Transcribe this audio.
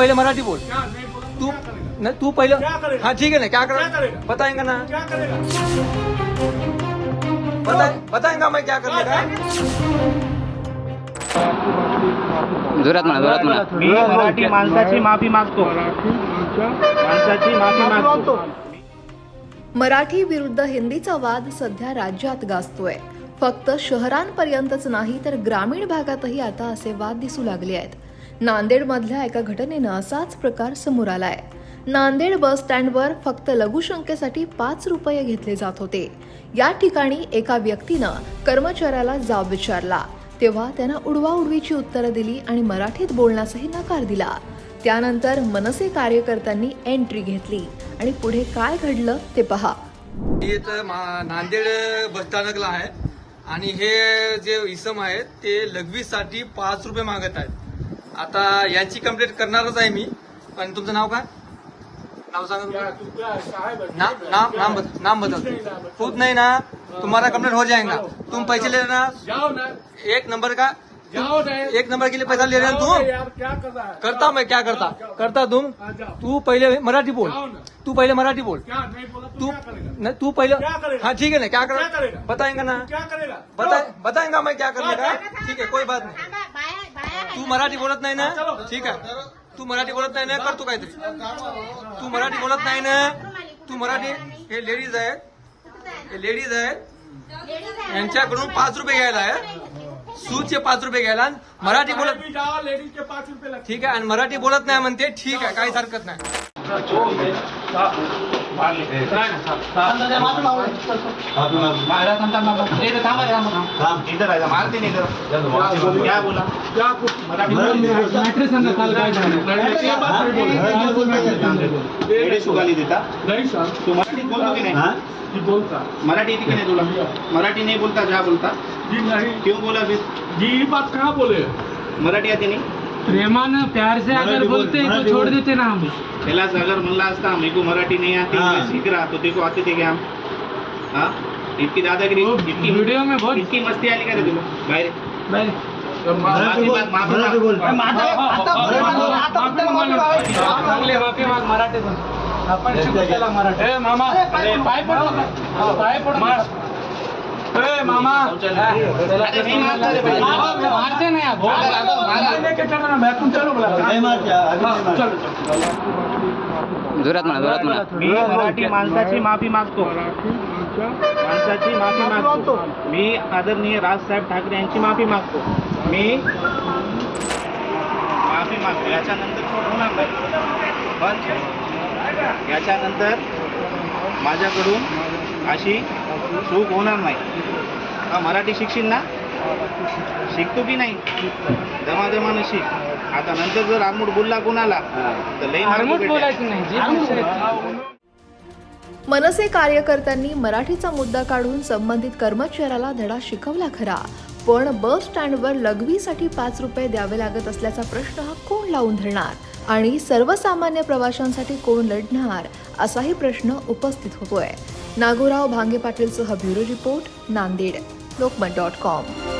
पहले मराठी बोल. क्या नहीं बोला तो तू तू पहले? हाँ ठीक है ना क्या करेगा? बताएंगे ना. क्या करेगा? बता, बताएंगा मैं क्या करने का जोरात म्हणा जोरात म्हणा. मी मराठी माणसाची माफी मागतो. माणसाची माफी मागतो. मराठी विरुद्ध हिंदीचा वाद सध्या राज्यात गाजतोय. फक्त शहरांपर्यंतच नाही तर ग्रामीण भागातही आता असे वाद दिसू लागले आहेत. नांदेडमधल्या एका घटनेनं असाच प्रकार समोर आलाय. नांदेड बस स्टँडवर फक्त लघुशंकेसाठी पाच रुपये घेतले जात होते. या ठिकाणी एका व्यक्तीनं कर्मचाऱ्याला जाब विचारला. तेव्हा त्यानं उडवाउडवीची उत्तरं दिली आणि मराठीत बोलण्यासही नकार दिला. त्यानंतर मनसे कार्यकर्त्यांनी एंट्री घेतली. आणि पुढे काय घडलं ते पहा. तर मा- नांदेड बस स्थानकला आहे. आणि हे जे इसम आहेत ते लघवीसाठी पाच रुपये मागत आहेत. आता यांची कंप्लेंट करणारच आहे मी. पण तुमचं नाव काय? नाव सांगा नाम नाम बता नाम कुछ नहीं नाम। खुद नहीं ना तुम्हारा कंप्लेंट हो जाएगा तुम पैसे ले लेना. ना. एक नंबर का? एक नंबर के लिए पैसा ले रहे जाओ हो ना तू यार क्या कर रहा है? करता मैं क्या करता? करता तुम? तू पहले मराठी बोल. तू पहले मराठी बोल. तो तू पहले? हाँ ठीक है ना क्या क्या कर करेगा? बताएंगे ना। क्या करेगा? बता बताएंगा मैं क्या करने का। ठीक है कोई बात नाही। तू मराठी बोलत नाही ना. ठीक आहे. तू मराठी बोलत नाही ना? करतो काहीतरी. तू मराठी बोलत नाही ना? तू मराठी हे लेडीज आहेत. हे लेडीज आहेत. यांच्याकडून पाच रुपये घ्यायला आहे. सूचे पाच रुपये घ्यायला मराठी बोलत भी जाओ लेडीज के पाँच लगते ठीक आहे. आणि मराठी बोलत नाही म्हणते. ठीक आहे. काहीच हरकत नाही. मराठी येते की नाही तुला मराठी नाही बोलता जा बोलता. जी नहीं. क्यों बोला फिर? जी बात कहाँ बोले? मराठी आते नाही? प्रेमानं प्यार से अगर बोलते हैं तो छोड़ देते ना हम। त्याला अगर म्हणला असता मेरे को मराठी नहीं आती मैं सीख रहा तो को आते थे क्या हम? हाँ? इतकी दादागिरी इतकी वीडियो में बहुत इतकी मस्ती आली का रे तुला बाहेर। भाई माफी माग, माफी माग. चांगले माफी माग मराठीतून आपण शिकू त्याला मराठी। ए मामा। अरे पाय पडू नका. पाय पडू नका. ए मामा. अरे नहीं मारता रे भाई. मामा, मारते नहीं आप जोरात म्हणा जोरात म्हणा. मी मराठी माणसाची माफी मागतो. माणसाची माफी मागतो. मी आदरणीय राजसाहेब ठाकरे यांची माफी मागतो. मी माफी मागतो. याच्यानंतर होणार नाही? पण याच्यानंतर माझ्याकडून अशी चूक होणार नाही. हा, मराठी शिकशील ना? शिकतो की नाही? दमादमानं शिक आता नंतर जर आरमूट बोलला कोणाला तर लई आरमूट. बोलायचं नाही. मनसे कार्यकर्त्यांनी मराठीचा मुद्दा काढून संबंधित कर्मचाऱ्याला धडा शिकवला खरा. पण बस स्टँडवर लघवीसाठी पाच रुपये द्यावे लागत असल्याचा प्रश्न हा कोण लावून धरणार? आणि सर्वसामान्य प्रवाशांसाठी कोण लढणार? असाही प्रश्न उपस्थित होतोय. नागोराव भांगे पाटीलसह ब्युरो रिपोर्ट नांदेड. Lokman.com.